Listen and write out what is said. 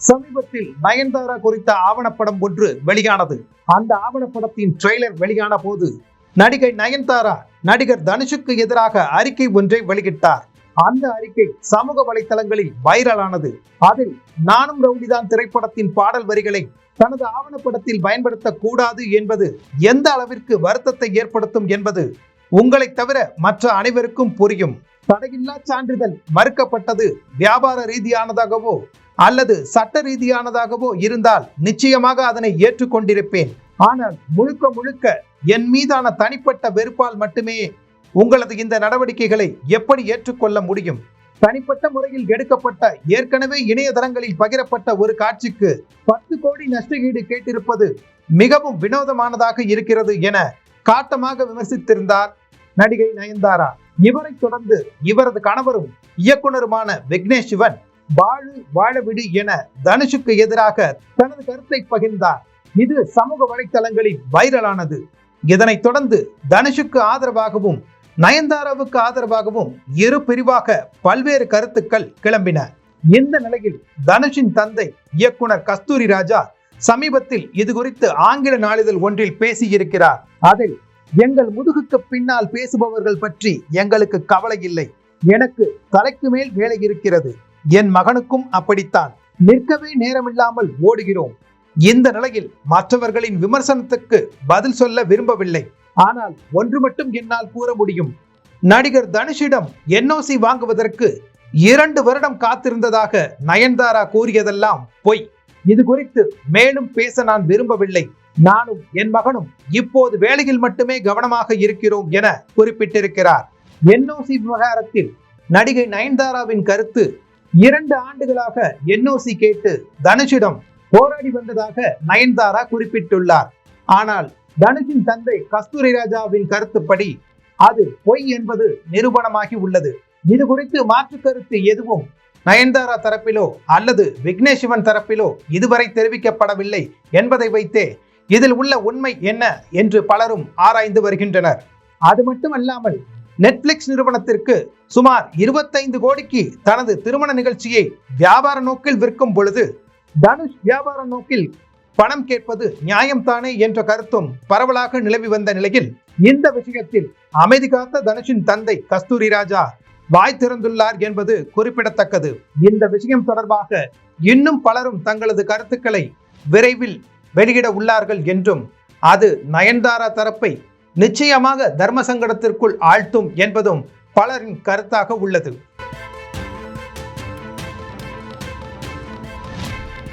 சமீபத்தில் நயன்தாரா குறித்த ஆவணப்படம் ஒன்று வெளியானது. அந்த ஆவணப்படத்தின் ட்ரெய்லர் வெளியான போது நடிகை நயன்தாரா நடிகர் தனுஷுக்கு எதிராக அறிக்கை ஒன்றை வெளியிட்டார். அந்த அறிக்கை சமூக வலைதளங்களில் வைரலானது. அதில் நானும் ரவுடிதான் திரைப்படத்தின் பாடல் வரிகளை தனது ஆவணப்படத்தில் பயன்படுத்தக்கூடாது என்பது எந்த அளவிற்கு வருத்தத்தை ஏற்படுத்தும் என்பது உங்களை தவிர மற்ற அனைவருக்கும் புரியும். தடையில்லா சான்றிதழ் மறுக்கப்பட்டது வியாபார ரீதியானதாகவோ அல்லது சட்ட ரீதியானதாகவோ இருந்தால் நிச்சயமாக அதனை ஏற்றுக்கொண்டிருப்பேன். ஆனால் முழுக்க முழுக்க என் மீதான தனிப்பட்ட வெறுப்பால் மட்டுமே உங்களது இந்த நடவடிக்கைகளை எப்படி ஏற்றுக்கொள்ள முடியும்? தனிப்பட்ட முறையில் எடுக்கப்பட்ட ஏற்கனவே இணையதளங்களில் பகிரப்பட்ட ஒரு காட்சிக்கு பத்து கோடி நஷ்டஈடு கேட்டிருப்பது மிகவும் வினோதமானதாக இருக்கிறது என காட்டமாக விமர்சித்திருந்தார் நடிகை நயன்தாரா. இவரை தொடர்ந்து இவரது கணவரும் இயக்குனருமான விக்னேஷ் சிவன் வாழு வாழவிடு என தனுஷுக்கு எதிராக தனது கருத்தை பகிர்ந்தார். இது சமூக வலைத்தளங்களில் வைரலானது. இதனைத் தொடர்ந்து தனுஷுக்கு ஆதரவாகவும் நயன்தாராவுக்கு ஆதரவாகவும் இரு பிரிவாக பல்வேறு கருத்துக்கள் கிளம்பின. இந்த நிலையில் தனுஷின் தந்தை இயக்குனர் கஸ்தூரி ராஜா சமீபத்தில் இது குறித்து ஆங்கில நாளிதழ் ஒன்றில் பேசியிருக்கிறார். அதில் எங்கள் முதுகுக்கு பின்னால் பேசுபவர்கள் பற்றி எங்களுக்கு கவலை இல்லை. எனக்கு தலைக்கு மேல் வேலை இருக்கிறது. என் மகனுக்கும் அப்படித்தான். நிற்கவே நேரமில்லாமல் ஓடுகிறோம். இந்த நிலையில் மற்றவர்களின் விமர்சனத்துக்கு பதில் சொல்ல விரும்பவில்லை. ஆனால் ஒன்று மட்டும் என்னால் கூற முடியும். நடிகர் தனுஷிடம் என்ஓசி வாங்குவதற்கு இரண்டு வருடம் காத்திருந்ததாக நயன்தாரா கூறியதெல்லாம் பொய். இது குறித்து மேலும் பேச நான் விரும்பவில்லை. நானும் என் மகனும் இப்போது வேலையில் மட்டுமே கவனமாக இருக்கிறோம் என குறிப்பிட்டிருக்கிறார். என்ஓசி விவகாரத்தில் நடிகை நயன்தாராவின் கருத்து இரண்டு ஆண்டுகளாக என்ஓசி கேட்டு தனுஷிடம் போராடி வந்ததாக நயன்தாரா குறிப்பிட்டுள்ளார். ஆனால் தனுஷின் தந்தை கஸ்தூரி ராஜாவின் கருத்துப்படி அது பொய் என்பது நிரூபணமாகி உள்ளது. இது குறித்து மாற்று கருத்து எதுவும் நயன்தாரா தரப்பிலோ அல்லது விக்னேஷ்வன் தரப்பிலோ இதுவரை தெரிவிக்கப்படவில்லை என்பதை வைத்தே இதில் உள்ள உண்மை என்ன என்று பலரும் ஆராய்ந்து வருகின்றனர். அது மட்டுமல்லாமல் நெட்ஃபிளிக்ஸ் நிறுவனத்திற்கு சுமார் இருபத்தைந்து கோடிக்கு தனது திருமண நிகழ்ச்சியை வியாபார நோக்கில் விற்கும் பொழுது தனுஷ் வியாபார நோக்கில் பணம் கேட்பது நியாயம்தானே என்ற கருத்தும் பரவலாக நிலவி வந்த நிலையில் இந்த விஷயத்தில் அமைதி காத்த தனுஷின் தந்தை கஸ்தூரி ராஜா வாய் திறந்துள்ளார் என்பது குறிப்பிடத்தக்கது. இந்த விஷயம் தொடர்பாக இன்னும் பலரும் தங்களது கருத்துக்களை விரைவில் வெளியிட உள்ளார்கள் என்றும் அது நயன்தாரா தரப்பை நிச்சயமாக தர்ம சங்கடத்திற்குள் ஆழ்த்தும் என்பதும் பலரின் கருத்தாக உள்ளது.